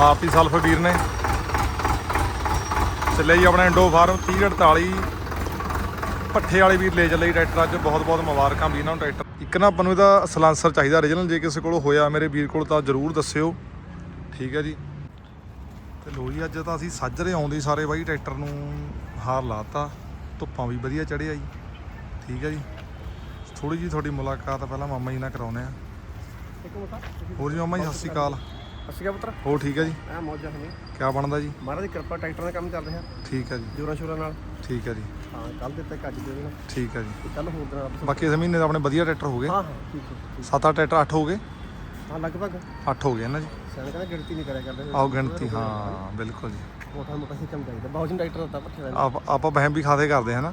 ਮਾਰਤੀ ਸਲਫ ਵੀਰ ਨੇ। ਚੱਲੇ ਜੀ ਆਪਣਾ ਇੰਡੋ ਫਾਰਮ 3048 ਪੱਠੇ ਵਾਲੇ ਵੀਰ ਲੈ ਚੱਲੇ ਜੀ ਟਰੈਕਟਰ ਅੱਜ। ਬਹੁਤ ਬਹੁਤ ਮੁਬਾਰਕਾਂ ਵੀ ਇਹਨਾਂ ਨੂੰ ਟਰੈਕਟਰ। ਇੱਕ ਨਾ ਆਪਾਂ ਨੂੰ ਇਹਦਾ ਸਲਾਂਸਰ ਚਾਹੀਦਾ origignal ਜੇ ਕਿਸੇ ਕੋਲ ਹੋਇਆ ਮੇਰੇ ਵੀਰ ਕੋਲ ਤਾਂ ਜ਼ਰੂਰ ਦੱਸਿਓ। ਠੀਕ ਹੈ ਜੀ। ਤੇ ਲੋ ਜੀ ਅੱਜ ਤਾਂ ਅਸੀਂ ਸਾਜਰੇ ਆਉਂਦੇ ਸਾਰੇ ਬਾਈ ਟਰੈਕਟਰ ਨੂੰ ਹਾਰ ਲਾਤਾ। ਧੁੱਪਾਂ ਵੀ ਵਧੀਆ ਚੜਿਆ ਜੀ। ਠੀਕ ਹੈ ਜੀ। ਥੋੜੀ ਜੀ ਤੁਹਾਡੀ ਮੁਲਾਕਾਤ ਪਹਿਲਾਂ ਮਾਮਾ ਜੀ ਨਾਲ ਕਰਾਉਨੇ ਆ ਹੋਰ ਜੀ ਮਾਮਾ ਜੀ ਸਤਿ ਸ਼੍ਰੀ ਅਕਾਲ। ਕਾ ਪੁੱਤਰ। ਹੋਰ ਠੀਕ ਹੈ ਜੀ? ਐ ਮੌਜਾਂ ਨੇ ਕਿਆ ਬਣਦਾ ਜੀ? ਮਹਾਰਾਜ ਦੀ ਕਿਰਪਾ ਟਰੈਕਟਰ ਦਾ ਕੰਮ ਚੱਲ ਰਿਹਾ। ਠੀਕ ਹੈ ਜੀ। ਜੋਰਾਂ ਸ਼ੋਰਾਂ ਨਾਲ। ਠੀਕ ਹੈ ਜੀ। ਹਾਂ ਕੱਲ ਦੇ ਤੱਕ ਅੱਜ ਦੇ ਦੇਣਾ ਠੀਕ ਹੈ ਜੀ। ਕੱਲ ਹੋਰ ਦਿਨ ਬਾਕੀ ਇਸ ਮਹੀਨੇ ਦਾ ਆਪਣੇ ਵਧੀਆ ਟਰੈਕਟਰ ਹੋ ਗਏ। ਹਾਂ ਹਾਂ ਠੀਕ ਹੈ ਠੀਕ। 7-8 ਟਰੈਕਟਰ 8 ਹੋ ਗਏ। ਹਾਂ ਲਗਭਗ। 8 ਹੋ ਗਏ ਨਾ ਜੀ। ਸਿਆਣੇ ਕਹਿੰਦਾ ਗਿਣਤੀ ਨਹੀਂ ਕਰਿਆ ਕਰਦੇ। ਆਓ ਗਿਣਤੀ ਹਾਂ ਬਿਲਕੁਲ ਜੀ। ਮੋਟਾ ਮੋਟਾ ਸਿਸਟਮ ਚਾਹੀਦਾ ਬਹੁਜਨ ਟਰੈਕਟਰ ਦਾ ਪੱਠੇ ਦਾ ਆਪ ਆਪਾਂ ਵਹਿਮ ਵੀ ਖਾਦੇ ਕਰਦੇ ਹਾਂ ਨਾ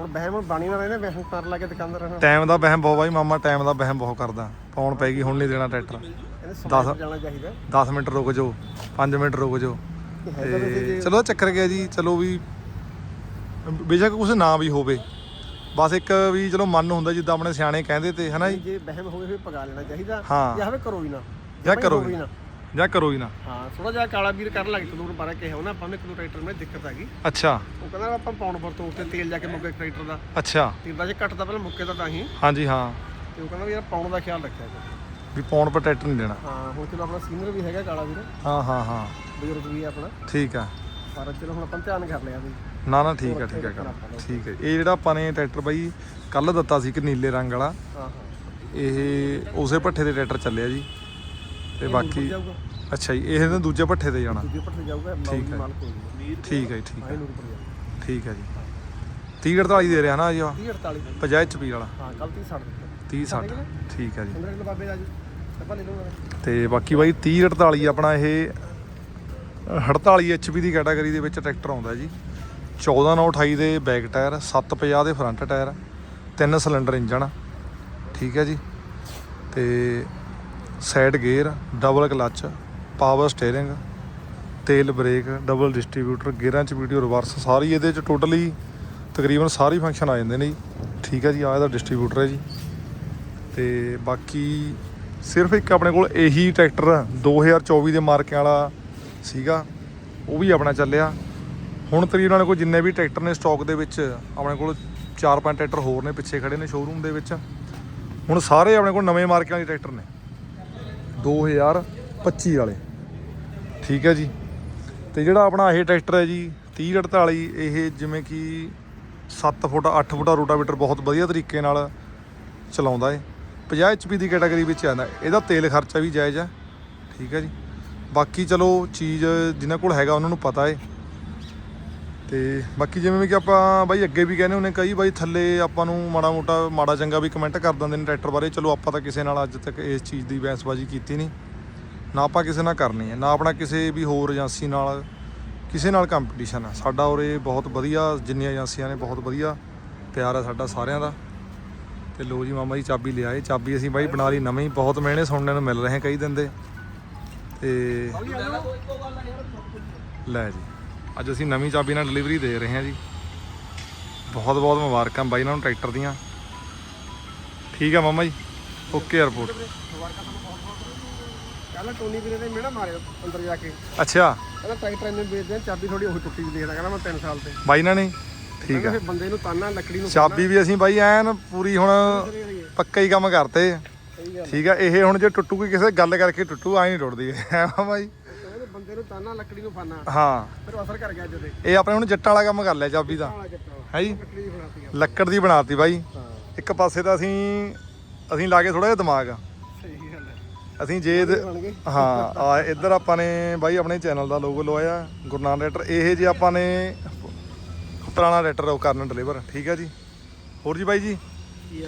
ਹੁਣ ਬਹਿਮ ਹੁਣ ਬਾਣੀ ਨਾ ਰਹਿੰਦੇ ਵਹਿਮ ਕਰ ਲਾ ਕੇ ਦੁਕਾਨਦਾਰ ਰਹਿਣਾ ਟਾਈਮ ਦਾ ਵਹਿਮ ਬਹੁਤ ਬਾਈ ਮਾਮਾ ਟਾਈਮ ਦਾ ਵਹਿਮ ਬਹੁਤ ਕਰਦਾ। ਪਾਉਣ ਪੈ ਗਈ ਹੁਣ ਨਹੀਂ ਦੇਣਾ ਟਰੈਕਟਰ। ਜਾਣਾ ਚਾਹੀਦਾ। 10 ਮਿੰਟ ਰੁਕ ਜਾਓ 5 ਮਿੰਟ ਰੁਕ ਜਾਓ। ਤਾਂ ਤੇ ਚਲੋ ਚੱਕਰ ਗਿਆ ਜੀ ਚਲੋ ਵੀ ਬੇਸ਼ੱਕ ਕੁਝ ਨਾ ਵੀ ਹੋਵੇ। ਬਸ ਇੱਕ ਵੀ ਚਲੋ ਮਨ ਹੁੰਦਾ ਜਿੱਦਾਂ ਆਪਣੇ ਸਿਆਣੇ ਕਹਿੰਦੇ ਤੇ ਹਨਾ ਜੀ? ਜੇ ਬਹਿਮ ਹੋਵੇ ਫਿਰ ਪਗਾ ਲੈਣਾ ਚਾਹੀਦਾ। ਜਾਂ ਹੋਵੇ ਕਰੋ ਹੀ ਨਾ। ਜਾਂ ਕਰੋ ਹੀ ਨਾ। ਜਾਂ ਕਰੋ ਹੀ ਨਾ। ਹਾਂ ਥੋੜਾ ਜਿਹਾ ਕਾਲਾ ਵੀਰ ਕਰਨ ਲੱਗ ਤਦੂਰ ਬਾਰੇ ਕਿਹਾ ਉਹਨਾਂ ਆਪਾਂ ਨੇ ਕਿਲੋ ਟਰੈਕਟਰ ਵਿੱਚ ਦਿੱਕਤ ਆ ਗਈ। ਅੱਛਾ। ਉਹ ਕਹਿੰਦਾ ਆਪਾਂ ਪਾਉਣ ਪਰ ਤੋਂ ਉੱਤੇ ਤੇਲ ਜਾ ਕੇ ਮੁੱਕੇ ਟਰੈਕਟਰ ਦਾ। ਅੱਛਾ। ਤੇਲ ਦਾ ਜੇ ਘਟਦਾ ਪਹਿਲਾਂ ਮੁੱਕੇ ਦਾ ਤਾਂ ਹੀ। ਹਾਂਜੀ ਹਾਂ। ਤੇ ਉਹ ਕਹਿੰਦਾ ਵੀ ਯਾਰ ਪਾਉਣ ਦਾ ਖਿਆਲ ਰੱਖਿਆ ਕਰ। ਵੀ ਪਾਉਣ ਪਰ ਟਰੈਕਟਰ ਨਹੀਂ ਦੇਣਾ। ਹਾਂ ਹੁਣ ਚਲੋ ਆਪਣਾ ਸੀਨੀਅਰ ਵੀ ਹੈਗਾ ਕਾਲਾ ਵੀਰ। ਹਾਂ ਹਾਂ ਹਾਂ। ਬਜ਼ੁਰਗ ਵੀ ਹੈ ਆਪਣਾ। ਠੀਕ ਆ। ਪਰ ਚਲੋ ਹੁਣ ਆਪਾਂ ਧਿਆਨ ਕਰ ਲਿਆ ਵੀ। ਨਾ ਨਾ ਠੀਕ ਆ ਠੀਕ ਆ ਗੱਲ ਠੀਕ ਹੈ ਇਹ ਜਿਹੜਾ ਆਪਾਂ ਨੇ ਟਰੈਕਟਰ ਬਾਈ ਕੱਲ ਦਿੱਤਾ ਸੀ ਕਿ ਨੀਲੇ ਰੰਗ ਵਾਲਾ। ਹਾਂ ਹਾਂ। ਇਹ ਉਸੇ ਭੱਠੇ ਦੇ ਟਰੈਕਟਰ ਚੱਲਿਆ ਜੀ। ਤੇ ਬਾਕੀ ਜਾਊਗਾ। ਅੱਛਾ ਜੀ ਇਹ ਤਾਂ ਦੂਜੇ ਭੱਠੇ ਤੇ ਜਾਣਾ। ਦੂਜੇ ਪੱਠੇ ਜਾਊਗਾ ਠੀਕ ਹੈ। ਮਾਲ ਕੋਈ ਠੀਕ ਹੈ ਜੀ, ਠੀਕ ਹਾਂ ਜਾਊਗਾ। ਠੀਕ ਹੈ ਜੀ। 30 48 ਦੇ ਰਿਹਾ ਨਾ ਜੀ 30 48 50 ਐਚਪੀ ਵਾਲਾ। ਹਾਂ ਕੱਲ 30 60 ਦਿੱਤਾ 30 60 ਠੀਕ ਹੈ ਜੀ। 15 ਕਿਲੋ ਬਾਬੇ ਦਾ ਜੀ। ਤੇ ਬਾਕੀ ਬਾਈ 30 48 ਆਪਣਾ ਇਹ 48 ਐਚਪੀ ਦੀ ਕੈਟਾਗਰੀ ਦੇ ਵਿੱਚ ਟਰੈਕਟਰ ਆਉਂਦਾ ਜੀ। 14 9 28 ਦੇ ਬੈਕ ਟਾਇਰ 750 ਦੇ ਫਰੰਟ ਟਾਇਰ ਤਿੰਨ ਸਿਲੰਡਰ ਇੰਜਣ ਠੀਕ ਹੈ ਜੀ। ਤੇ side gear double clutch power steering ਤੇਲ ਬ੍ਰੇਕ ਡਬਲ ਡਿਸਟ੍ਰੀਬਿਊਟਰ ਗੇਅਰਾਂ ਚ ਵੀਡੀਓ ਰਿਵਰਸ ਸਾਰੀ ਇਹਦੇ ਚ ਟੋਟਲੀ ਤਕਰੀਬਨ ਸਾਰੀ ਫੰਕਸ਼ਨ ਆ ਜਾਂਦੇ ਨੇ ਜੀ। ਠੀਕ ਹੈ ਜੀ ਆ ਇਹਦਾ ਡਿਸਟ੍ਰੀਬਿਊਟਰ ਹੈ ਜੀ। ਤੇ ਬਾਕੀ ਸਿਰਫ ਇੱਕ ਆਪਣੇ ਕੋਲ ਇਹੀ ਟਰੈਕਟਰ 2024 ਦੇ ਮਾਰਕਿਆਂ ਵਾਲਾ ਸੀਗਾ, ਉਹ ਵੀ ਆਪਣਾ ਚੱਲਿਆ। ਹੁਣ ਤਕਰੀਬਨ ਆਪਣੇ ਕੋਲ ਜਿੰਨੇ ਵੀ ਟਰੈਕਟਰ ਨੇ ਸਟਾਕ ਦੇ ਵਿੱਚ, ਆਪਣੇ ਕੋਲ 4-5 ਟਰੈਕਟਰ ਹੋਰ ਨੇ ਪਿੱਛੇ ਖੜੇ ਨੇ ਸ਼ੋਰੂਮ ਦੇ ਵਿੱਚ। ਹੁਣ ਸਾਰੇ ਆਪਣੇ ਕੋਲ ਨਵੇਂ ਮਾਰਕਿਆਂ ਵਾਲੇ ਟਰੈਕਟਰ ਨੇ 2025 ਵਾਲੇ। ਠੀਕ ਹੈ ਜੀ। ਤੇ ਜਿਹੜਾ ਆਪਣਾ ਇਹ ਟਰੈਕਟਰ ਹੈ ਜੀ 3048 ਇਹ ਜਿਵੇਂ ਕਿ 7 ਫੁੱਟ 8 ਫੁੱਟ ਰੋਟਾਵੇਟਰ ਬਹੁਤ ਵਧੀਆ ਤਰੀਕੇ ਨਾਲ ਚਲਾਉਂਦਾ ਏ 50 HP ਦੀ ਕੈਟਾਗਰੀ ਵਿੱਚ ਆਉਂਦਾ। ਇਹਦਾ ਤੇਲ ਖਰਚਾ ਵੀ ਜਾਇਜ਼ ਹੈ ਠੀਕ ਹੈ ਜੀ। ਬਾਕੀ ਚਲੋ, ਚੀਜ਼ ਜਿਨ੍ਹਾਂ ਕੋਲ ਹੈਗਾ, ਉਹਨਾਂ ਨੂੰ ਪਤਾ ਹੈ ਤੇ ਬਾਕੀ ਜਿਵੇਂ ਕਿ ਆਪਾਂ ਬਾਈ ਅੱਗੇ ਵੀ ਕਹਿੰਦੇ ਹੁੰਨੇ ਕਈ ਬਾਈ ਥੱਲੇ ਆਪਾਂ ਨੂੰ ਮਾੜਾ ਮੋਟਾ, ਮਾੜਾ ਚੰਗਾ ਵੀ ਕਮੈਂਟ ਕਰ ਦਿੰਦੇ ਨੇ ਟਰੈਕਟਰ ਬਾਰੇ। ਚਲੋ, ਆਪਾਂ ਤਾਂ ਕਿਸੇ ਨਾਲ ਅੱਜ ਤੱਕ ਇਸ ਚੀਜ਼ ਦੀ ਬਹਿਸਬਾਜ਼ੀ ਕੀਤੀ ਨਹੀਂ। ਨਾ ਆਪਾਂ ਕਿਸੇ ਨਾਲ ਕਰਨੀ ਹੈ, ਨਾ ਆਪਣਾ ਕਿਸੇ ਵੀ ਹੋਰ ਏਜੰਸੀ ਨਾਲ, ਕਿਸੇ ਨਾਲ ਕੰਪੀਟੀਸ਼ਨ ਹੈ ਸਾਡਾ ਉਰੇ ਬਹੁਤ ਵਧੀਆ, ਜਿੰਨੀਆਂ ਏਜੰਸੀਆਂ ਨੇ, ਬਹੁਤ ਵਧੀਆ। ਪਿਆਰ ਹੈ ਸਾਡਾ ਸਾਰਿਆਂ ਦਾ। ਤੇ ਲੋ ਜੀ ਮਾਮਾ ਜੀ ਚਾਬੀ ਲਿਆਏ ਚਾਬੀ ਅਸੀਂ ਬਾਈ ਬਣਾ ਲਈ ਨਵੀਂ ਬਹੁਤ ਮਿਹਣੇ ਸੁਣਨ ਨੂੰ ਮਿਲ ਰਹੇ ਕਈ ਦਿਨ ਦੇ। ਤੇ ਲੈ ਜੀ ਅੱਜ ਅਸੀਂ ਨਵੀਂ ਚਾਬੀ ਨਾਲ ਡਿਲੀਵਰੀ ਦੇ ਰਹੇ ਹਾਂ ਜੀ। ਬਹੁਤ ਬਹੁਤ ਮੁਬਾਰਕਾਂ ਬਾਈ ਇਹਨਾਂ ਨੂੰ ਟਰੈਕਟਰ ਦੀਆਂ। ਠੀਕ ਆ ਮਾਮਾ ਜੀ ਓਕੇ 에어ਪੋਰਟ ਕੱਲ ਟੋਨੀ ਵੀਰੇ ਨੇ ਮੇੜਾ ਮਾਰਿਆ ਅੰਦਰ ਜਾ ਕੇ। ਅੱਛਾ। ਕਹਿੰਦਾ ਟਰੈਕਟਰ ਇਹਨੇ ਵੇਚਦੇ ਆ ਚਾਬੀ ਥੋੜੀ ਉਹ ਟੁੱਟੀ ਵੀ ਦੇਖਦਾ ਕਹਿੰਦਾ ਮੈਂ 3 ਸਾਲ ਤੇ। ਬਾਈ ਇਹਨਾਂ ਨੇ ਠੀਕ ਆ। ਫਿਰ ਬੰਦੇ ਨੂੰ ਤਾਨਾ ਲੱਕੜੀ ਨੂੰ ਚਾਬੀ ਵੀ ਅਸੀਂ ਬਾਈ ਐਨ ਪੂਰੀ ਹੁਣ ਪੱਕਾ ਹੀ ਕੰਮ ਕਰਤੇ ਠੀਕ ਆ ਇਹ ਹੁਣ ਜੇ ਟੁੱਟੂਗੀ ਕਿਸੇ ਗੱਲ ਕਰਕੇ ਟੁੱਟੂ ਆਈ ਨਹੀਂ ਟੁੱਟਦੀ। ਜੀ ਕਹਿੰਦੇ ਬੰਦੇ ਨੂੰ ਤਾਨਾ ਲੱਕੜੀ ਨੂੰ ਫਾਨਾ। ਹਾਂ। ਫਿਰ ਅਸਰ ਕਰ ਗਿਆ ਜਦੇ ਇਹ ਆਪਣੇ ਹੁਣ ਜੱਟਾਂ ਵਾਲਾ ਕੰਮ ਕਰ ਲਿਆ ਚਾਬੀ ਦਾ। ਹੈ ਜੀ? ਲੱਕੜੀ ਦੀ ਬਣਾਤੀ ਬਾਈ। ਇੱਕ ਪਾਸੇ ਤਾਂ ਅਸੀਂ ਅਸੀਂ ਲਾ ਕੇ ਥੋੜਾ ਜਿਹਾ ਦਿਮਾਗ ਅਸੀਂ ਜੇ ਹਾਂ ਆ ਇੱਧਰ ਆਪਾਂ ਨੇ ਬਾਈ ਆਪਣੇ ਚੈਨਲ ਦਾ ਲੋਗੋ ਲਵਾਇਆ। ਗੁਰੂ ਨਾਨਕ ਰੈਟਰ ਇਹ ਜੇ ਆਪਾਂ ਨੇ ਪੁਰਾਣਾ ਰੈਟਰ ਉਹ ਕਰਨ ਡਿਲੀਵਰ ਠੀਕ ਹੈ ਜੀ? ਹੋਰ ਜੀ ਬਾਈ ਜੀ?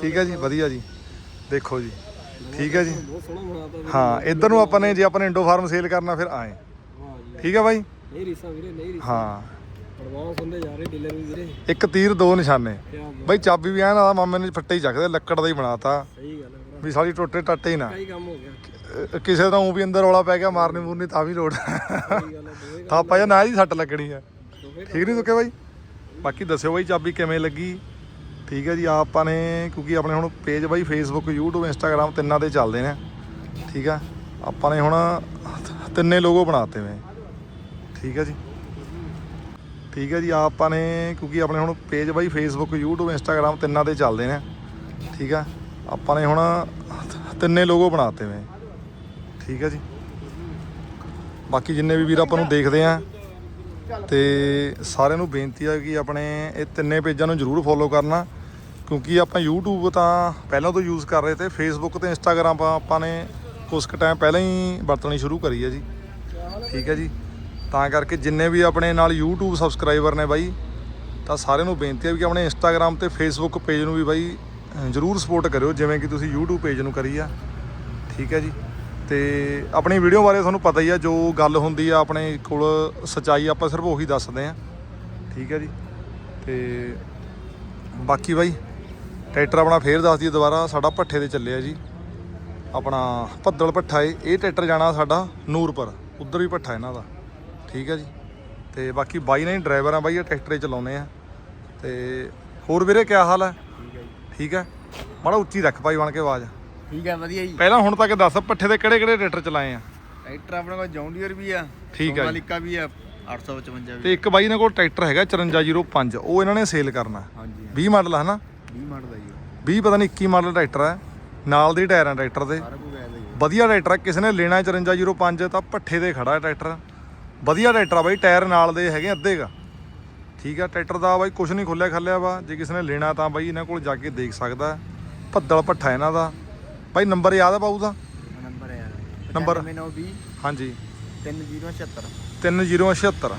ਠੀਕ ਹੈ ਜੀ ਵਧੀਆ ਜੀ। ਦੇਖੋ ਜੀ ਠੀਕ ਹੈ ਜੀ। ਹਾਂ ਇੱਧਰ ਨੂੰ ਆਪਾਂ ਨੇ ਜੇ ਆਪਾਂ ਨੇ ਇੰਡੋ ਫਾਰਮ ਸੇਲ ਕਰਨਾ ਫਿਰ ਆਏ। ਜੀ ਠੀਕ ਹੈ ਬਾਈ? ਨਹੀਂ ਰੀਸਾਂ ਵੀਰੇ ਨਹੀਂ ਰੀਸਾਂ। ਹਾਂ। ਪਰਵਾਹ ਹੁੰਦੇ ਜਾ ਰਹੇ ਡੀਲਰ ਵੀ ਵੀਰੇ। ਇੱਕ ਤੀਰ ਦੋ ਨਿਸ਼ਾਨੇ। ਬਾਈ ਚਾਬੀ ਵੀ ਐਨ ਆ ਮਾਮੇ ਨੇ ਫੱਟੇ ਹੀ ਚੱਕਦੇ ਲੱਕੜ ਦਾ ਹੀ ਬਣਾਤਾ। ਸਹੀ ਗੱਲ ਹੈ ਵੀ ਸਾਲੀ ਟੁੱਟੇ ਟੱਟੇ ਹੀ ਨਾ। ਕਈ ਕੰਮ ਹੋ ਗਿਆ। ਅ- ਕਿਸੇ ਦਾ ਉਹ ਵੀ ਅੰਦਰ ਰੌਲਾ ਪੈ ਗਿਆ ਮਾਰਨੀ ਮੂਰਨੀ ਤਾਂ ਵੀ ਲੋੜ। ਹੈ ਤਾਂ ਆਪਾਂ ਨਾ ਜੀ ਸੱਟ ਲੱਗਣੀ ਆ। ਠੀਕ ਨਹੀਂ ਸੁੱਕੇ ਬਾਈ? ਬਾਕੀ ਦੱਸਿਓ ਬਾਈ ਚਾਬੀ ਕਿਵੇਂ ਲੱਗੀ? ਠੀਕ ਹੈ ਜੀ ਆਪਾਂ ਨੇ, ਕਿਉਂਕਿ ਆਪਣੇ ਹੁਣ ਪੇਜ ਬਾਈ ਫੇਸਬੁੱਕ YouTube, Instagram ਤਿੰਨਾਂ ਤੇ ਚੱਲਦੇ ਨੇ। ਠੀਕ ਆ, ਆਪਾਂ ਨੇ ਹੁਣ ਤਿੰਨੇ ਲੋਗੋ ਬਣਾਤੇ ਮੈਂ ਠੀਕ ਹੈ ਜੀ। ਠੀਕ ਹੈ ਜੀ ਆਪਾਂ ਨੇ, ਕਿਉਂਕਿ ਆਪਣੇ ਹੁਣ ਪੇਜ ਬਾਈ ਫੇਸਬੁੱਕ YouTube, Instagram ਤਿੰਨਾਂ ਤੇ ਚੱਲਦੇ ਨੇ। ਠੀਕ ਆ, ਆਪਾਂ ਨੇ ਹੁਣ ਤਿੰਨੇ ਲੋਗੋ ਬਣਾਤੇ ਮੈਂ ਠੀਕ ਹੈ ਜੀ। ਬਾਕੀ ਜਿੰਨੇ ਵੀ ਵੀਰ ਆਪਾਂ ਨੂੰ ਦੇਖਦੇ ਆ ਤੇ ਸਾਰਿਆਂ ਨੂੰ ਬੇਨਤੀ ਆ ਕਿ ਆਪਣੇ ਇਹ ਤਿੰਨੇ ਪੇਜਾਂ ਨੂੰ ਜਰੂਰ ਫੋਲੋ ਕਰਨਾ, ਕਿਉਂਕਿ ਆਪਾਂ YouTube ਤਾਂ ਪਹਿਲਾਂ ਤੋਂ ਯੂਜ਼ ਕਰ ਰਹੇ ਤੇ Facebook ਤੇ Instagram ਆਪਾਂ ਆਪਾਂ ਨੇ ਕੁਝ ਕੁ ਟਾਈਮ ਪਹਿਲਾਂ ਹੀ ਵਰਤਣੀ ਸ਼ੁਰੂ ਕਰੀ ਹੈ ਜੀ। ਠੀਕ ਹੈ ਜੀ। ਤਾਂ ਕਰਕੇ ਜਿੰਨੇ ਵੀ ਆਪਣੇ ਨਾਲ YouTube ਸਬਸਕ੍ਰਾਈਬਰ ਨੇ ਬਾਈ, ਤਾਂ ਸਾਰਿਆਂ ਨੂੰ ਬੇਨਤੀ ਹੈ ਕਿ ਆਪਣੇ Instagram ਤੇ Facebook ਪੇਜ ਨੂੰ ਵੀ ਬਾਈ ਜਰੂਰ ਸਪੋਰਟ ਕਰਿਓ, ਜਿਵੇਂ ਕਿ ਤੁਸੀਂ YouTube ਪੇਜ ਨੂੰ ਕਰੀ ਆ। ਠੀਕ ਹੈ ਜੀ। ਤੇ ਆਪਣੀ ਵੀਡੀਓ ਬਾਰੇ ਤੁਹਾਨੂੰ ਪਤਾ ਹੀ ਆ, ਜੋ ਗੱਲ ਹੁੰਦੀ ਆ ਆਪਣੇ ਕੋਲ ਸਚਾਈ, ਆਪਾਂ ਸਿਰਫ ਉਹੀ ਦੱਸਦੇ ਆ। ਠੀਕ ਹੈ ਜੀ? ਤੇ ਬਾਕੀ ਬਾਈ, ਟਰੈਕਟਰ ਆਪਣਾ ਫੇਰ ਦੱਸ ਦਈਏ ਦੁਬਾਰਾ, ਸਾਡਾ ਭੱਠੇ ਤੇ ਚੱਲਿਆ ਜੀ। ਆਪਣਾ ਭੱਦਲ ਭੱਠਾ ਏ, ਇਹ ਟਰੈਕਟਰ ਜਾਣਾ ਸਾਡਾ ਨੂਰਪੁਰ, ਉਧਰ ਵੀ ਭੱਠਾ ਇਹਨਾਂ ਦਾ। ਠੀਕ ਹੈ ਜੀ? ਤੇ ਬਾਕੀ ਬਾਈ ਨੇ ਡਰਾਈਵਰ ਆ ਬਾਈ, ਇਹ ਟਰੈਕਟਰ ਹੀ ਚਲਾਉਂਦੇ ਆ। ਤੇ ਹੋਰ ਵੀਰੇ ਕੀ ਹਾਲ ਹੈ ਠੀਕ ਹੈ ਮਾੜਾ ਉੱਚੀ ਰੱਖ ਭਾਈ ਬਣ ਕੇ ਆਵਾਜ਼। ਠੀਕ ਹੈ ਵਧੀਆ ਜੀ। ਪਹਿਲਾਂ ਹੁਣ ਤੱਕ ਦੱਸ ਭੱਠੇ ਦੇ ਕਿਹੜੇ ਕਿਹੜੇ ਟਰੈਕਟਰ ਚਲਾਏ ਆ? ਟਰੈਕਟਰ ਆਪਣੇ ਕੋਲ ਜੌਂਡੀਅਰ ਵੀ ਆ ਠੀਕ ਹੈ ਜੀ। ਸੋਨਾਲੀਕਾ ਵੀ ਆ 855 ਵੀ ਤੇ ਇੱਕ ਬਾਈ ਨੇ ਕੋਲ ਟਰੈਕਟਰ ਹੈਗਾ 5405 ਉਹ ਇਹਨਾਂ ਨੇ ਸੇਲ ਕਰਨਾ। ਹਾਂਜੀ 20 ਮਾਡਲ ਹੈ ਨਾ 20 ਮਾਡਲ ਦਾ ਜੀ 20 ਪਤਾ ਨਹੀਂ 21 ਮਾਡਲ ਟਰੈਕਟਰ ਹੈ ਨਾਲ ਦੇ ਟਾਇਰਾਂ ਟਰੈਕਟਰ ਦੇ। ਸਾਰਾ ਕੁਝ ਵਧੀਆ ਟਰੈਕਟਰ ਕਿਸੇ ਨੇ ਲੈਣਾ 5405 ਤਾਂ ਭੱਠੇ ਤੇ ਖੜਾ ਹੈ ਟਰੈਕਟਰ। ਵਧੀਆ ਟਰੈਕਟਰ ਆ ਬਾਈ ਟਾਇਰ ਨਾਲ ਦੇ ਹੈਗੇ ਅੱਧੇ ਗਾ ਠੀਕ ਆ ਟਰੈਕਟਰ ਦਾ ਬਾਈ ਕੁਝ ਨਹੀਂ ਖੁੱਲਿਆ ਖੱਲਿਆ ਵਾ ਜੇ ਕਿਸੇ ਨੇ ਲੈਣਾ ਤਾਂ ਬਾਈ ਇਹਨਾਂ ਕੋਲ ਜਾ ਕੇ ਦੇਖ ਸਕਦਾ। ਭੱਦਲ ਭੱਠਾ ਇਹਨਾਂ ਦਾ। ਬਾਈ ਨੰਬਰ ਯਾਦ ਆ ਬਾਊ ਦਾ? ਨੰਬਰ ਹੈ ਨੰਬਰ? 920 ਹਾਂਜੀ। 3076 3076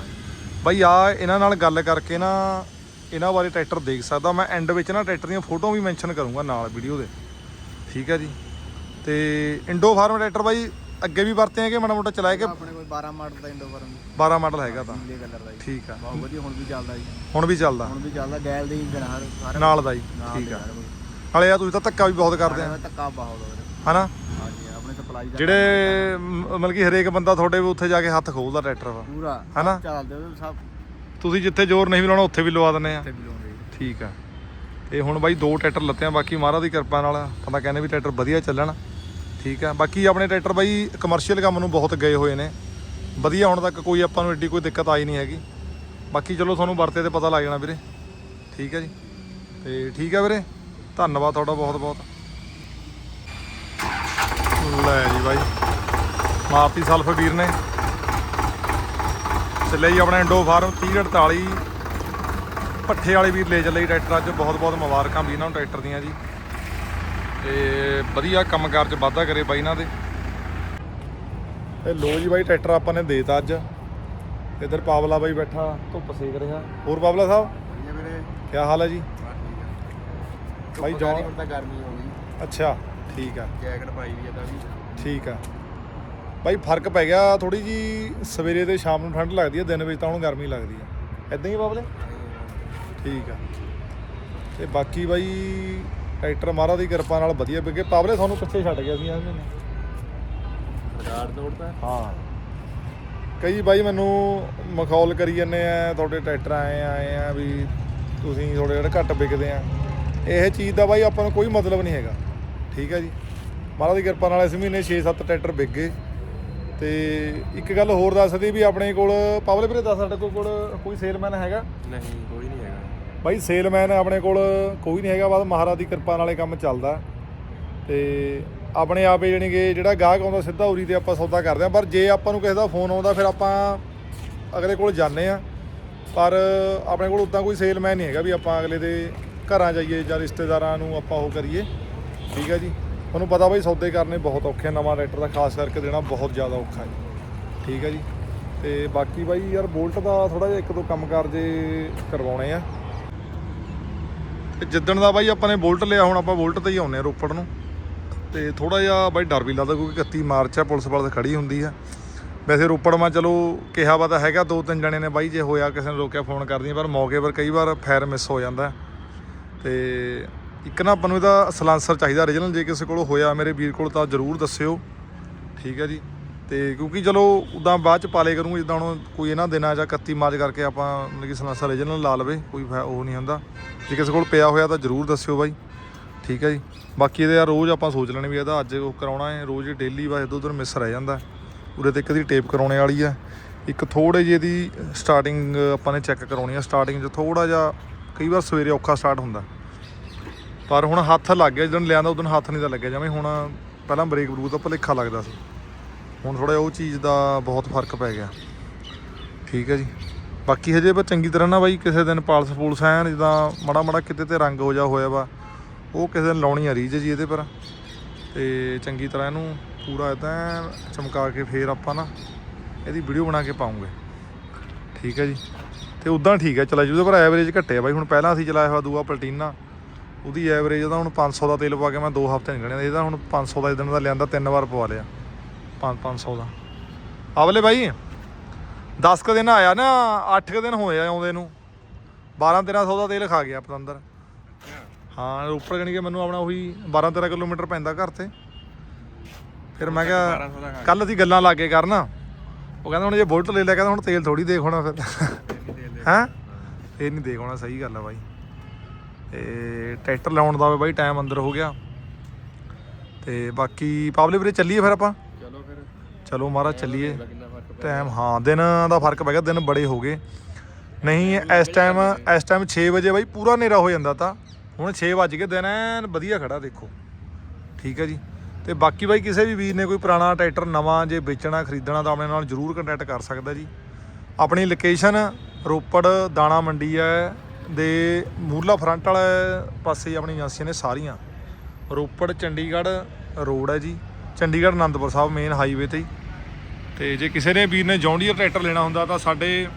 ਬਾਈ ਆ ਇਹਨਾਂ ਨਾਲ ਗੱਲ ਕਰਕੇ ਨਾ ਇਹਨਾਂ ਬਾਰੇ ਟਰੈਕਟਰ ਦੇਖ ਸਕਦਾ ਮੈਂ। ਐਂਡ ਵਿੱਚ ਨਾ ਟਰੈਕਟਰ ਦੀਆਂ ਫੋਟੋਆਂ ਵੀ ਮੈਂਸ਼ਨ ਕਰੂੰਗਾ ਨਾਲ ਵੀਡੀਓ ਦੇ। ਠੀਕ ਹੈ ਜੀ। ਤੇ ਇੰਡੋ ਫਾਰਮ ਟਰੈਕਟਰ ਬਾਈ ਅੱਗੇ ਵੀ ਵਰਤੇ ਹੈਗੇ ਮਾੜਾ ਮੋਟਾ ਚਲਾਏ ਕਿ ਆਪਣੇ ਕੋਲ 12 ਮਾਡਲ ਦਾ ਇੰਡੋ ਫਾਰਮ 12 ਮਾਡਲ ਹੈਗਾ ਤਾਂ। ਨੀਲੇ ਕਲਰ ਦਾ ਜੀ। ਠੀਕ ਆ। ਬਹੁਤ ਵਧੀਆ ਹੁਣ ਵੀ ਚੱਲਦਾ ਜੀ। ਹੁਣ ਵੀ ਚੱਲਦਾ। ਹੁਣ ਵੀ ਚੱਲਦਾ ਗੈਲ ਦੇ ਸਾਰਾ ਨਾਲ ਦਾ ਜੀ। ਠੀਕ ਆ। ਨਾਲੇ ਆ ਤੁਸੀਂ ਤਾਂ ਧੱਕਾ ਵੀ ਬਹੁਤ ਕਰਦੇ ਆ। ਧੱਕਾ ਬਹੁਤ ਹੋ ਰਿਹਾ। ਹਨਾ? ਹਾਂਜੀ ਆਪਣੇ ਸਪਲਾਈ ਦਾ ਜਿਹੜੇ ਮ- ਮਤਲਬ ਕਿ ਹਰੇਕ ਬੰਦਾ ਤੁਹਾਡੇ ਉੱਥੇ ਜਾ ਕੇ ਹੱਥ ਖੋਲਦਾ ਟਰੈਕਟਰ ਵਾ। ਪੂਰਾ ਹਨਾ? ਚੱਲਦੇ ਉਹ ਸਭ। ਤੁਸੀਂ ਜਿੱਥੇ ਜ਼ੋਰ ਨਹੀਂ ਵੀ ਲਾਉਣਾ ਉੱਥੇ ਵੀ ਲਵਾ ਦਿੰਦੇ ਆ। ਤੇ ਵੀ ਲਾਉਂਦੇ ਜੀ। ਠੀਕ ਆ। ਤੇ ਹੁਣ ਬਾਈ ਦੋ ਟਰੈਕਟਰ ਲੱਤੇ ਆ ਬਾਕੀ ਮਹਾਰਾਜ ਦੀ ਕਿਰਪਾ ਨਾਲ ਆਪਾਂ ਤਾਂ ਕਹਿੰਦੇ ਵੀ ਟਰੈਕਟਰ ਵਧੀਆ ਚੱਲਣ। ਠੀਕ ਆ। ਬਾਕੀ ਆਪਣੇ ਟਰੈਕਟਰ ਬਾਈ ਕਮਰਸ਼ੀਅਲ ਕੰਮ ਨੂੰ ਬਹੁਤ ਗਏ ਹੋਏ ਨੇ। ਵਧੀਆ ਹੁਣ ਤੱਕ ਕੋਈ ਆਪਾਂ ਨੂੰ ਐਡੀ ਕੋਈ ਦਿੱਕਤ ਆਈ ਨਹੀਂ ਹੈਗੀ। ਬਾਕੀ ਚਲੋ ਤੁਹਾਨੂੰ ਵਰਤੇ ਤੇ ਪਤਾ ਲੱਗ ਜਾਣਾ ਵੀਰੇ। ਠੀਕ ਹੈ ਜੀ। ਤੇ ਠੀਕ ਆ ਵੀਰੇ। ਧੰਨਵਾਦ ਤੁਹਾਡਾ ਬਹੁਤ ਬਹੁਤ। ਲੈ ਜੀ ਬਾਈ। ਮਾਰਤੀ ਸਲਫ ਵੀਰ ਨੇ। ਚੱਲੇ ਜੀ ਆਪਣਾ ਇੰਡੋ ਫਾਰਮ 3048 ਪੱਠੇ ਵਾਲੇ ਵੀਰ ਲੈ ਚੱਲੇ ਟਰੈਕਟਰ ਅੱਜ। ਬਹੁਤ ਬਹੁਤ ਮੁਬਾਰਕਾਂ ਵੀ ਇਹਨਾਂ ਨੂੰ ਟਰੈਕਟਰ ਦੀਆਂ ਜੀ। ਤੇ ਵਧੀਆ ਕੰਮਕਾਰ ਚ ਵਾਧਾ ਕਰੇ ਬਾਈ ਇਹਨਾਂ ਦੇ। ਤੇ ਲੋ ਜੀ ਬਾਈ ਟਰੈਕਟਰ ਆਪਾਂ ਨੇ ਦੇਤਾ ਅੱਜ। ਇਧਰ ਪਾਵਲਾ ਬਾਈ ਬੈਠਾ ਧੁੱਪ ਸੇਕ ਰਿਹਾ। ਹੋਰ ਪਾਵਲਾ ਸਾਹਿਬ? ਵਧੀਆ ਵੀਰੇ। ਕੀ ਹਾਲ ਹੈ ਜੀ? ਬਾਈ ਬਾਈ ਜੌਂ- ਹੁਣ ਤਾਂ ਗਰਮੀ ਹੋ ਗਈ। ਅੱਛਾ ਠੀਕ ਆ। ਜੈਕਟ ਪਾਈ ਵੀ ਇਹਦਾ ਵੀ। ਠੀਕ ਆ। ਬਾਈ ਫ਼ਰਕ ਪੈ ਗਿਆ ਥੋੜੀ ਜੀ ਸਵੇਰੇ ਤੇ ਸ਼ਾਮ ਨੂੰ ਠੰਡ ਲੱਗਦੀ ਹੈ ਦਿਨ ਵਿੱਚ ਤਾਂ ਹੁਣ ਗਰਮੀ ਲੱਗਦੀ ਆ। ਇਦਾਂ ਹੀ ਆ ਬਾਬਲੇ? ਠੀਕ ਆ। ਤੇ ਬਾਕੀ ਬਾਈ ਟਰੈਕਟਰ ਮਹਾਰਾਜ ਦੀ ਕਿਰਪਾ ਨਾਲ ਵਧੀਆ ਵਿਕੇ। ਪਾਵਲੇ ਤੁਹਾਨੂੰ ਪਿੱਛੇ ਛੱਡ ਗਿਆ ਸੀ ਇਹ ਮਹੀਨੇ। ਸਰਕਾਰ ਤੋੜਦਾ ਹਾਂ। ਕਈ ਬਾਈ ਮੈਨੂੰ ਮਖੌਲ ਕਰੀ ਜਾਂਦੇ ਆ ਤੁਹਾਡੇ ਟਰੈਕਟਰ ਆਏ ਆ, ਆਏ ਆ ਵੀ ਤੁਸੀਂ ਥੋੜੇ ਜਿਹੜੇ ਘੱਟ ਵਿਕਦੇ ਆ। ਇਹ ਚੀਜ਼ ਦਾ ਬਾਈ ਆਪਾਂ ਨੂੰ ਕੋਈ ਮਤਲਬ ਨਹੀਂ ਹੈਗਾ। ਠੀਕ ਹੈ ਜੀ। ਮਹਾਰਾਜ ਦੀ ਕਿਰਪਾ ਨਾਲ ਇਸ ਮਹੀਨੇ 6-7 ਟਰੈਕਟਰ ਵਿਕ ਗਏ। ਤੇ ਇੱਕ ਗੱਲ ਹੋਰ ਦੱਸ ਦਈ ਵੀ ਆਪਣੇ ਕੋਲ ਪਾਵਲੇ ਵੀਰੇ ਦੱਸ ਸਾਡੇ ਕੋਲ ਕੋਈ ਸੇਲਮੈਨ ਹੈਗਾ? ਨਹੀਂ ਕੋਈ ਨਹੀਂ ਹੈਗਾ। ਬਾਈ ਸੇਲਮੈਨ ਆਪਣੇ ਕੋਲ ਕੋਈ ਨਹੀਂ ਹੈਗਾ ਬਸ ਮਹਾਰਾਜ ਦੀ ਕਿਰਪਾ ਨਾਲੇ ਕੰਮ ਚੱਲਦਾ। ਤੇ ਆਪਣੇ ਆਪੇ ਜਾਣੀ ਕਿ ਜਿਹੜਾ ਗਾਹਕ ਆਉਂਦਾ ਸਿੱਧਾ ਉਰੀ ਤੇ ਆਪਾਂ ਸੌਦਾ ਕਰਦੇ ਆ ਪਰ ਜੇ ਆਪਾਂ ਨੂੰ ਕਿਸੇ ਦਾ ਫੋਨ ਆਉਂਦਾ ਫਿਰ ਆਪਾਂ ਅਗਲੇ ਕੋਲ ਜਾਂਦੇ ਆ ਪਰ ਆਪਣੇ ਕੋਲ ਉਦਾਂ ਕੋਈ ਸੇਲਮੈਨ ਨਹੀਂ ਹੈਗਾ ਵੀ ਆਪਾਂ ਅਗਲੇ ਦੇ ਘਰਾਂ ਜਾਈਏ ਜਾਂ ਰਿਸ਼ਤੇਦਾਰਾਂ ਨੂੰ ਆਪਾਂ ਉਹ ਕਰੀਏ। ਠੀਕ ਹੈ ਜੀ। ਤੁਹਾਨੂੰ ਪਤਾ ਬਾਈ ਸੌਦੇ ਕਰਨੇ ਬਹੁਤ ਔਖੇ ਆ। ਨਵਾਂ ਟਰੈਕਟਰ ਦਾ ਖਾਸ ਕਰਕੇ ਦੇਣਾ ਬਹੁਤ ਜ਼ਿਆਦਾ ਔਖਾ ਹੈ ਠੀਕ ਹੈ ਜੀ। ਤੇ ਬਾਕੀ ਬਾਈ ਯਾਰ ਬੋਲਟ ਦਾ ਥੋੜਾ ਜਿਹਾ ਇੱਕ ਦੋ ਕੰਮ ਕਾਰ ਜੇ ਕਰਵਾਉਣੇ ਆ। ਤੇ ਜਿੱਦਣ ਦਾ ਬਾਈ ਆਪਾਂ ਨੇ ਬੋਲਟ ਲਿਆ, ਹੁਣ ਆਪਾਂ ਬੋਲਟ ਤੇ ਹੀ ਆਉਂਦੇ ਆ ਰੋਪੜ ਨੂੰ। ਤੇ ਥੋੜਾ ਜਿਹਾ ਬਾਈ ਡਰ ਵੀ ਲੱਗਦਾ ਕਿਉਂਕਿ 31 ਮਾਰਚ ਆ, ਪੁਲਿਸ ਵਾਲੇ ਖੜੀ ਹੁੰਦੀ ਆ। ਵੈਸੇ ਰੋਪੜ ਮਾ ਚਲੋ ਕਿਹਾ ਵਾ ਤਾਂ ਹੈਗਾ, ਦੋ ਤਿੰਨ ਜਣੇ ਨੇ ਬਾਈ ਜੇ ਹੋਇਆ ਕਿਸੇ ਨੇ ਰੋਕਿਆ, ਫੋਨ ਕਰਦੀਆਂ ਪਰ ਮੌਕੇ ਪਰ ਕਈ ਵਾਰ ਫੈਰ ਮਿਸ ਹੋ ਜਾਂਦਾ। ਤੇ ਇੱਕ ਨਾ ਆਪਾਂ ਨੂੰ ਇਹਦਾ ਸਲਾਂਸਰ ਚਾਹੀਦਾ origignal ਜੇ ਕਿਸੇ ਕੋਲ ਹੋਇਆ ਮੇਰੇ ਵੀਰ ਕੋਲ ਤਾਂ ਜ਼ਰੂਰ ਦੱਸਿਓ। ਠੀਕ ਹੈ ਜੀ। ਤੇ ਕਿਉਂਕਿ ਚਲੋ ਉਦਾਂ ਬਾਅਦ ਚ ਪਾਲੇ ਕਰੂੰਗੇ, ਜਿੱਦਾਂ ਹੁਣ ਕੋਈ ਇਹਨਾਂ ਦਿਨਾਂ ਜਾਂ 31 ਮਾਰਚ ਕਰਕੇ ਆਪਾਂ ਮਤਲਬ ਕਿ ਸਲਾਂਸਰ origignal ਲਾ ਲਵੇ, ਕੋਈ ਫਾ- ਉਹ ਨਹੀਂ ਹੁੰਦਾ। ਜੇ ਕਿਸੇ ਕੋਲ ਪਿਆ ਹੋਇਆ ਤਾਂ ਜ਼ਰੂਰ ਦੱਸਿਓ ਬਾਈ। ਠੀਕ ਹੈ ਜੀ। ਬਾਕੀ ਇਹਦੇ ਆ ਰੋਜ਼ ਆਪਾਂ ਸੋਚ ਲੈਣੇ ਵੀ ਇਹਦਾ ਅੱਜ ਉਹ ਕਰਾਉਣਾ ਹੈ, ਰੋਜ਼ ਡੇਲੀ ਵਾ ਇੱਧਰ ਉੱਧਰ ਮਿਸ ਰਹਿ ਜਾਂਦਾ। ਉਰੇ ਤੇ ਇੱਕ ਦੀ ਟੇਪ ਕਰਾਉਣੇ ਵਾਲੀ ਆ ਇੱਕ ਥੋੜੇ ਜਿਹੀ ਦੀ ਸਟਾਰਟਿੰਗ ਆਪਾਂ ਨੇ ਚੈੱਕ ਕਰਾਉਣੀ ਆ ਸਟਾਰਟਿੰਗ 'ਚ ਥੋੜਾ ਜਿਹਾ ਕਈ ਵਾਰ ਸਵੇਰੇ ਔਖਾ ਸਟਾਰਟ ਹੁੰਦਾ। ਪਰ ਹੁਣ ਹੱਥ ਲੱਗ ਗਿਆ, ਜਦੋਂ ਲਿਆਂਦਾ ਉਦੋਂ ਹੱਥ ਨਹੀਂ ਤਾਂ ਲੱਗਿਆ। ਜਿਵੇਂ ਹੁਣ ਪਹਿਲਾਂ ਬ੍ਰੇਕ ਬਰੂਕ ਦਾ ਭੁਲੇਖਾ ਲੱਗਦਾ ਸੀ। ਹੁਣ ਥੋੜਾ ਉਹ ਚੀਜ਼ ਦਾ ਬਹੁਤ ਫ਼ਰਕ ਪੈ ਗਿਆ। ਠੀਕ ਹੈ ਜੀ। ਬਾਕੀ ਹਜੇ ਪਰ ਚੰਗੀ ਤਰ੍ਹਾਂ ਨਾ ਬਾਈ ਕਿਸੇ ਦਿਨ ਪਾਲਸ ਪੂਲਸ ਐਨ, ਜਿੱਦਾਂ ਮੜਾ ਮੜਾ ਕਿਤੇ ਤੇ ਰੰਗ ਹੋ ਜਾ, ਹੋਇਆ ਵਾ, ਉਹ ਕਿਸੇ ਦਿਨ ਲਾਉਣੀ ਆ ਰੀਜ ਜੀ ਇਹਦੇ ਪਰ। ਤੇ ਚੰਗੀ ਤਰ੍ਹਾਂ ਇਹਨੂੰ ਪੂਰਾ ਇਦਾਂ ਚਮਕਾ ਕੇ ਫੇਰ ਆਪਾਂ ਨਾ ਇਹਦੀ ਵੀਡੀਓ ਬਣਾ ਕੇ ਪਾਉਂਗੇ। ਠੀਕ ਹੈ ਜੀ। ਤੇ ਉਦਾਂ ਠੀਕ ਹੈ ਚਲਾ ਜੀ ਉਹਦੇ ਪਰ ਐਵਰੇਜ ਘੱਟਿਆ ਬਾਈ। ਹੁਣ ਪਹਿਲਾਂ ਅਸੀਂ ਚਲਾਇਆ ਹੋਇਆ ਦੂਆ ਪਲਟੀਨਾ ਉਹਦੀ ਐਵਰੇਜ ਉਹਦਾ ਹੁਣ 500 ਦਾ ਤੇਲ ਪਾ ਕੇ ਮੈਂ 2 ਹਫ਼ਤੇ ਨਹੀਂ ਗਣਿਆ ਇਹਦਾ ਹੁਣ 500 ਦਾ ਇਦਣ ਦਾ ਲਿਆਂਦਾ ਤਿੰਨ ਵਾਰ ਪਵਾ ਲਿਆ। 5 500 ਦਾ। ਆਵਲੇ ਬਾਈ 10 ਕ ਦਿਨ ਆਇਆ ਨਾ 8 ਕ ਦਿਨ ਹੋਏ ਆਉਂਦੇ ਨੂੰ। 12 1300 ਦਾ ਤੇਲ ਖਾ ਗਿਆ ਪਤੰਦਰ ਹਾਂ ਉੱਪਰ ਗਣੀ ਕਿ ਮੈਨੂੰ ਆਪਣਾ ਉਹੀ 12 13 ਕਿਲੋਮੀਟਰ ਪੈਂਦਾ ਘਰ ਤੇ। ਫਿਰ ਮੈਂ ਕਿਹਾ 1200 ਦਾ ਖਾ ਕੱਲ ਅਸੀਂ ਗੱਲਾਂ ਲਾ ਕੇ ਕਰਨ। ਉਹ ਕਹਿੰਦਾ ਹੁਣ ਜੇ ਬੁਲਟ ਲੈ ਲਿਆ ਕਹਿੰਦਾ ਹੁਣ ਤੇਲ ਥੋੜੀ ਦੇਖ ਹੋਣਾ ਫਿਰ। ਹੈਂ? ਇਹ ਨਹੀਂ ਦੇਖ ਹੋਣਾ ਸਹੀ ਗੱਲ ਆ ਬਾਈ। ਤੇ ਟਰੈਕਟਰ ਲਾਉਣ ਦਾ ਬਾਈ ਟਾਈਮ ਅੰਦਰ ਹੋ ਗਿਆ। ਤੇ ਬਾਕੀ ਪਾਵਲੇ ਵੀਰੇ ਚੱਲੀਏ ਫਿਰ ਆਪਾਂ? ਚਲੋ ਫਿਰ। ਚਲੋ ਮਹਾਰਾਜ ਚੱਲੀਏ। ਟਾਈਮ ਹਾਂ ਦਿਨ ਦਾ ਫ਼ਰਕ ਪੈ ਗਿਆ ਦਿਨ ਬੜੇ ਹੋ ਗਏ। ਨਹੀਂ ਇਸ ਟਾਈਮ ਇਸ ਟਾਈਮ 6 ਵਜੇ ਬਾਈ ਪੂਰਾ ਹਨੇਰਾ ਹੋ ਜਾਂਦਾ ਤਾਂ। ਹੁਣ 6 ਵੱਜ ਕੇ ਦਿਨ ਐਨ ਵਧੀਆ ਖੜਾ ਦੇਖੋ। ਠੀਕ ਹੈ ਜੀ। ਤੇ ਬਾਕੀ ਬਾਈ ਕਿਸੇ ਵੀ ਵੀਰ ਨੇ ਕੋਈ ਪੁਰਾਣਾ ਟਰੈਕਟਰ ਨਵਾਂ ਜੇ ਵੇਚਣਾ ਖਰੀਦਣਾ ਤਾਂ ਆਪਣੇ ਨਾਲ ਜਰੂਰ ਕੰਟੈਕਟ ਕਰ ਸਕਦਾ ਜੀ। ਆਪਣੀ ਲੋਕੇਸ਼ਨ ਰੋਪੜ ਦਾਣਾ ਮੰਡੀ ਹੈ ਦੇ ਮੂਰਲਾ ਫਰੰਟ ਵਾਲੇ ਪਾਸੇ ਆਪਣੀ ਏਜੰਸੀਆਂ ਨੇ ਸਾਰੀਆਂ। ਰੋਪੜ ਚੰਡੀਗੜ੍ਹ ਰੋਡ ਹੈ ਜੀ। ਚੰਡੀਗੜ੍ਹ ਅਨੰਦਪੁਰ ਸਾਹਿਬ ਮੇਨ ਹਾਈਵੇ ਤੇ ਤੇ ਜੇ ਕਿਸੇ ਨੇ ਵੀਰ ਨੇ ਜੌਂਡੀਅਰ ਟਰੈਕਟਰ ਲੈਣਾ ਹੁੰਦਾ ਤਾਂ ਸਾਡੇ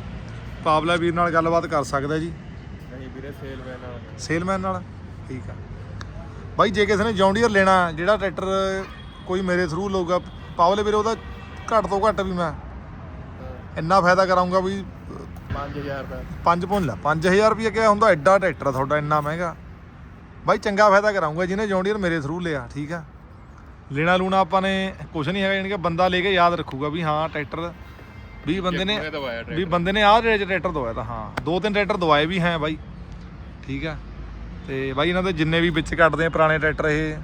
ਪਾਵਲਾ ਵੀਰ ਨਾਲ ਗੱਲਬਾਤ ਕਰ ਸਕਦਾ ਜੀ। ਨਹੀਂ ਵੀਰੇ ਸੇਲ ਵੇ ਨਾਲ। ਸੇਲਮੈਨ ਨਾਲ। ਠੀਕ ਆ। ਬਾਈ ਜੇ ਕਿਸੇ ਨੇ ਜੌਂਡੀਅਰ ਲੈਣਾ ਜਿਹੜਾ ਟਰੈਕਟਰ ਕੋਈ ਮੇਰੇ ਥਰੂ ਲਊਗਾ ਪਾਵਲੇ ਵੀਰੇ ਉਹਦਾ ਘੱਟ ਤੋਂ ਘੱਟ ਵੀ ਮੈਂ ਇੰਨਾ ਫਾਇਦਾ ਕਰਾਉਂਗਾ ਵੀ 5000 ਦਾ। 5 ਪੁੰਨ ਲਾ 5000 ਰੁਪਏ ਕਿਹਾ ਹੁੰਦਾ? ਐਡਾ ਟਰੈਕਟਰ ਆ ਤੁਹਾਡਾ ਇੰਨਾ ਮਹਿੰਗਾ। ਬਾਈ ਚੰਗਾ ਫਾਇਦਾ ਕਰਾਉਂਗਾ ਜਿਹਨੇ ਜੌਂਡੀਅਰ ਮੇਰੇ ਥਰੂ ਲਿਆ ਠੀਕ ਆ? ਲੈਣਾ ਲੂਣਾ ਆਪਾਂ ਨੇ ਕੁਝ ਨਹੀਂ ਹੈਗਾ ਯਾਨੀ ਕਿ ਬੰਦਾ ਲੈ ਕੇ ਯਾਦ ਰੱਖੂਗਾ ਵੀ ਹਾਂ ਟਰੈਕਟਰ ਵੀ ਬੰਦੇ ਨੇ ਵੀ ਬੰਦੇ ਨੇ ਆਹ ਟਰੈਕਟਰ ਦਵਾਇਆ ਤਾਂ ਹਾਂ ਦੋ ਤਿੰਨ ਟਰੈਕਟਰ ਦਵਾਏ ਵੀ ਹੈ ਬਾਈ ਠੀਕ ਆ? ਤੇ ਬਾਈ ਇਹਨਾਂ ਦੇ ਜਿੰਨੇ ਵੀ ਵਿੱਚ ਕੱਟਦੇ ਆ ਪੁਰਾਣੇ ਟਰੈਕਟਰ ਇਹ।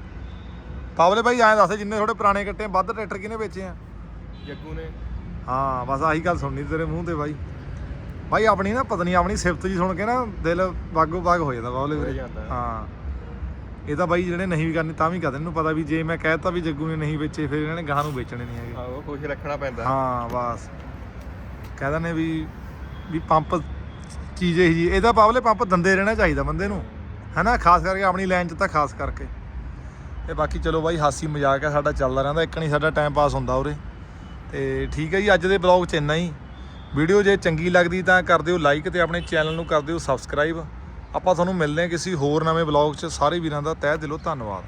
ਪਾਵਲੇ ਬਾਈ ਐਂ ਦੱਸ ਜਿੰਨੇ ਥੋੜੇ ਪੁਰਾਣੇ ਕੱਟੇ ਆ, ਵੱਧ ਟਰੈਕਟਰ ਕਿਹਨੇ ਵੇਚੇ ਆ? ਜੱਗੂ ਨੇ। ਹਾਂ ਬਸ ਆਹੀ ਗੱਲ ਸੁਣਨੀ ਤੇਰੇ ਮੂੰਹ ਤੇ ਬਾਈ। ਬਾਈ ਆਪਣੀ ਨਾ ਪਤਨੀ ਆਪਣੀ ਸਿਫਤ ਜੀ ਸੁਣ ਕੇ ਨਾ ਦਿਲ ਬਾਗੋ ਬਾਗ ਹੋ ਜਾਂਦਾ ਬਾਵਲੇ ਹੋ ਵੀਰੇ ਜਾਂਦਾ। ਹਾਂ। ਇਹ ਤਾਂ ਬਾਈ ਜਿਹੜੇ ਨਹੀਂ ਵੀ ਕਰਨੀ ਤਾਂ ਵੀ ਕਰਦੇ ਇਹਨੂੰ ਪਤਾ ਵੀ ਜੇ ਮੈਂ ਕਹਿਤਾ ਵੀ ਜੱਗੂ ਨੇ ਨਹੀਂ ਵੇਚੇ ਫਿਰ ਇਹਨਾਂ ਨੇ ਗਾਹਾਂ ਨੂੰ ਵੇਚਣੇ ਨਹੀਂ ਹੈਗੇ। ਆਹੋ ਖੁਸ਼ ਰੱਖਣਾ ਪੈਂਦਾ। ਹਾਂ ਬਸ। ਕਹਿ ਦਿੰਦੇ ਵੀ ਵੀ ਪੰਪ ਚੀਜ਼ ਇਹ ਜੀ ਇਹਦਾ ਪਾਵਲੇ ਪੰਪ ਦੰਦੇ ਰਹਿਣਾ ਚਾਹੀਦਾ ਬੰਦੇ ਨੂੰ। ਹੈਨਾ? ਖਾਸ ਕਰਕੇ ਆਪਣੀ ਲਾਈਨ 'ਚ ਤਾਂ ਖਾਸ ਕਰਕੇ। ਤੇ ਬਾਕੀ ਚਲੋ ਬਾਈ ਹਾਸੀ ਮਜ਼ਾਕ ਹੈ ਸਾਡਾ ਚੱਲਦਾ ਰਹਿੰਦਾ ਇੱਕ ਨਹੀਂ ਸਾਡਾ ਟਾਈਮ ਪਾਸ ਹੁੰਦਾ ਉਰੇ। ਤੇ ਠੀਕ ਹੈ ਜੀ ਅੱਜ ਦੇ ਬਲੌਗ 'ਚ ਇੰਨਾ ਹੀ। ਵੀਡੀਓ ਜੇ ਚੰਗੀ ਲੱਗਦੀ ਤਾਂ ਕਰ ਦਿਓ ਲਾਈਕ ਤੇ ਆਪਣੇ ਚੈਨਲ ਨੂੰ ਕਰ ਦਿਓ ਸਬਸਕ੍ਰਾਈਬ। ਆਪਾਂ ਤੁਹਾਨੂੰ ਮਿਲਦੇ ਹਾਂ ਕਿਸੇ ਹੋਰ ਨਵੇਂ ਬਲੌਗ 'ਚ। ਸਾਰੇ ਵੀਰਾਂ ਦਾ ਤਹਿ ਦਿਲੋਂ ਧੰਨਵਾਦ।